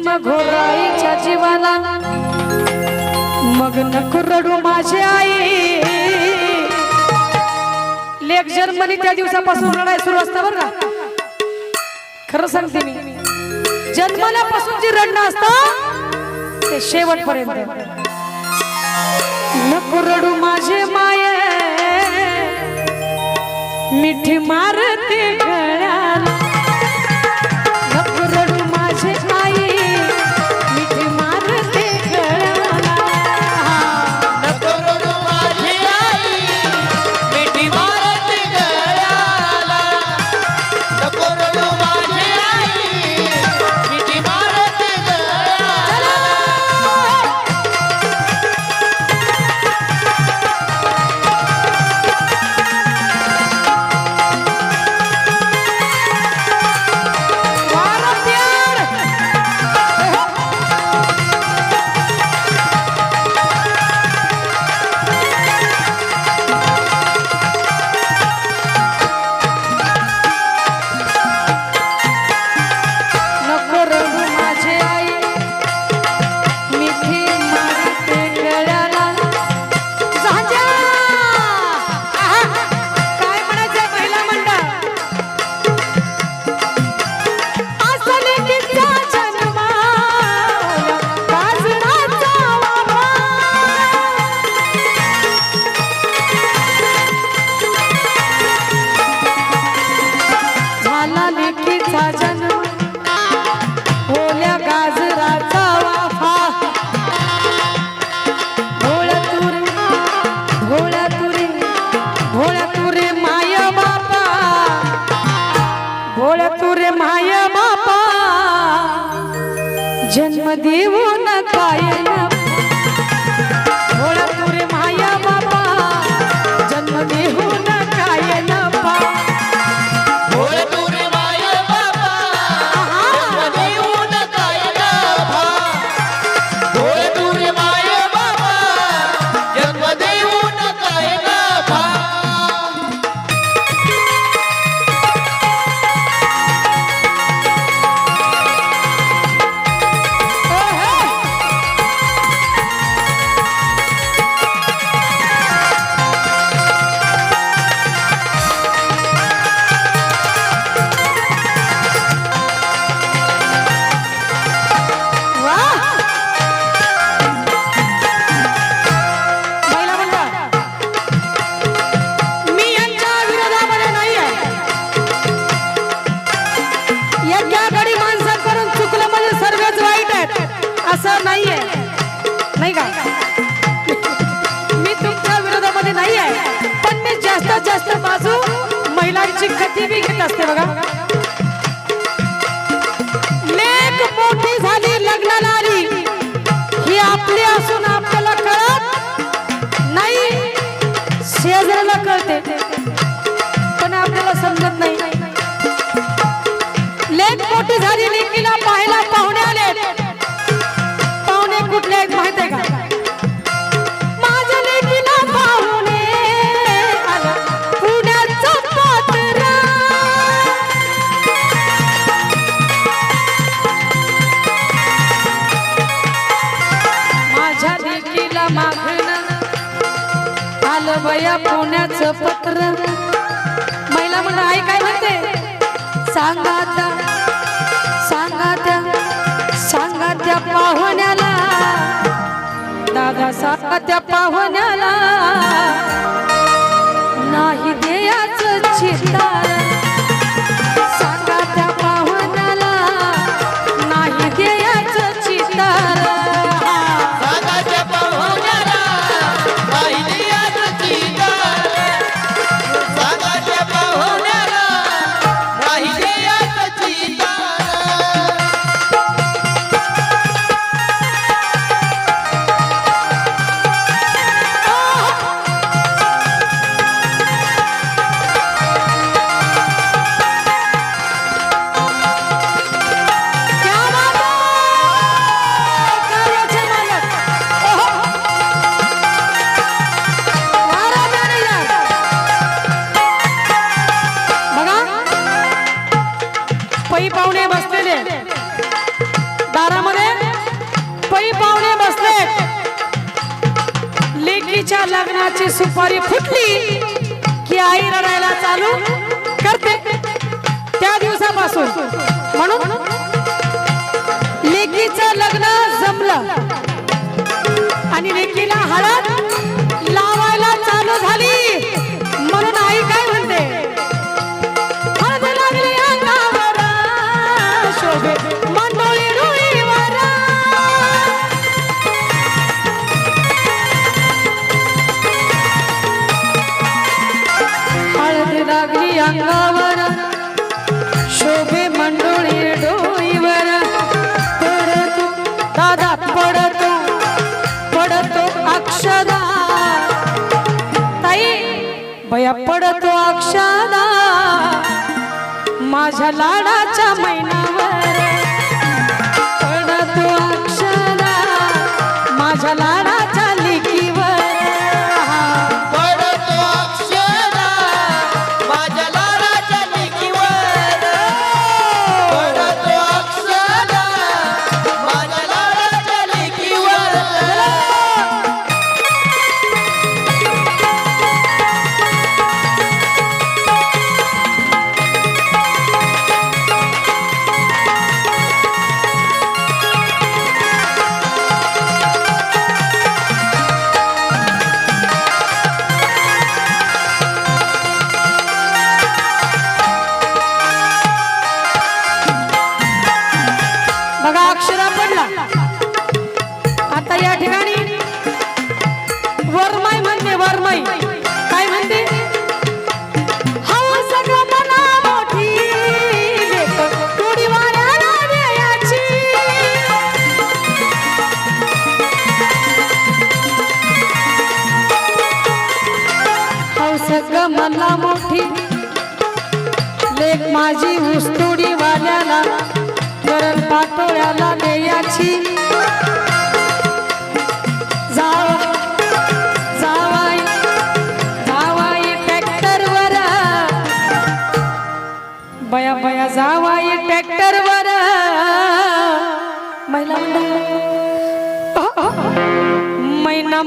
जन्म घोराईच्या जीवाला. मग नको रडू माझी आई. लेख जन्मली त्या दिवसापासून रडाय सुरू असतं बरं का? खरं सांगते मी. जन्मल्यापासून जी रडणं असतं ते शेवटपर्यंत. नको रडू माझे माय. मिठी मार लेकीचा जन्म. ओल्या गाजराचा वाफा. भोळ्या तुरे भोळ्या तुरे भोळ्या तुरे माय बापा. भोळ्या तुरे माय बापा. जन्म देऊन काय महिलांची घेत असते बघा. लेख मोठी झाली लग्नाला आली ही आपली असून आपल्याला कळत नाही. शेजाऱ्याला कळते. पण आपल्याला समजत नाही. लेख मोठी झाली लेकीला पाहायला पाहुणे आले पाहुणे कुठले आहेत माहीत आहे का? माझ्या लेकीला मागणं. आलं बया पुण्याचं पत्र. महिला म्हणा आई काय म्हणते? सांगा त्या सांगा त्या सांगा त्या पाहुण्याला. दादा सांगा त्या पाहुण्याला. नाही देयाच चितार. চাইনি आईची सुपारी फुटली की आई रडायला चालू करते. त्या दिवसापासून. म्हणून लेकीचं लग्न जमलं. आणि लेकीला हळद लावायला चालू झाली. बया पडतो अक्षदा माझ्या लाडाच्या मैनावर पडतो अक्षदा माझ्या लाड बघा अक्षरा पडला. आता या ठिकाणी वरमाई म्हणते वरमाई. काय म्हणते? हौस मला मोठी लेख माझी उस्तुडी वाल्याला गरम पाटोळ्याला द्यायची जावाई बया बया जावाई ट्रॅक्टरवर. महिला मैना